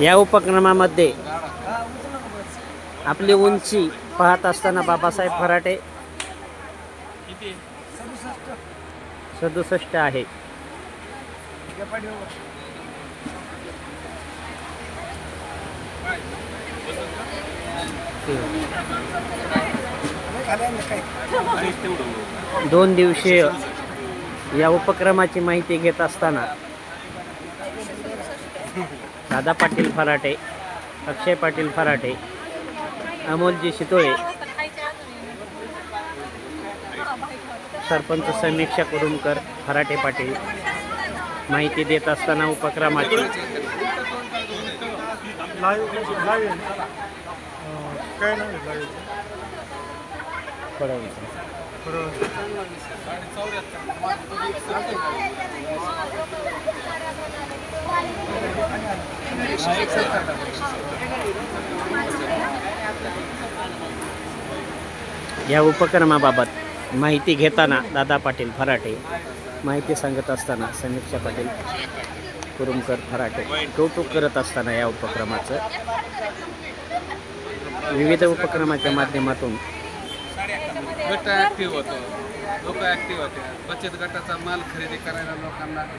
या उपक्रमामध्ये आपली उंची पाहत असताना बाबासाहेब फराटे सदुसष्ट आहे. दोन दिवसीय या उपक्रमाची माहिती घेत असताना दादा पाटील फराटे अक्षय पाटील फराटे अमोलजी शितोळे सरपंच समीक्षा उरुमकर फराटे पाटील. माहिती देत असताना उपक्रमाची. बरोबर या उपक्रमाबाबत माहिती घेताना दादा पाटील फराटे माहिती सांगत असताना समीक्षा पाटील कुरुमकर फराटे कौतुक करत असताना या उपक्रमाचं. विविध उपक्रमाच्या माध्यमातून गट ॲक्टिव्ह होतो. लोक ॲक्टिव्ह होते बचत गटाचा माल खरेदी करायला लोकांना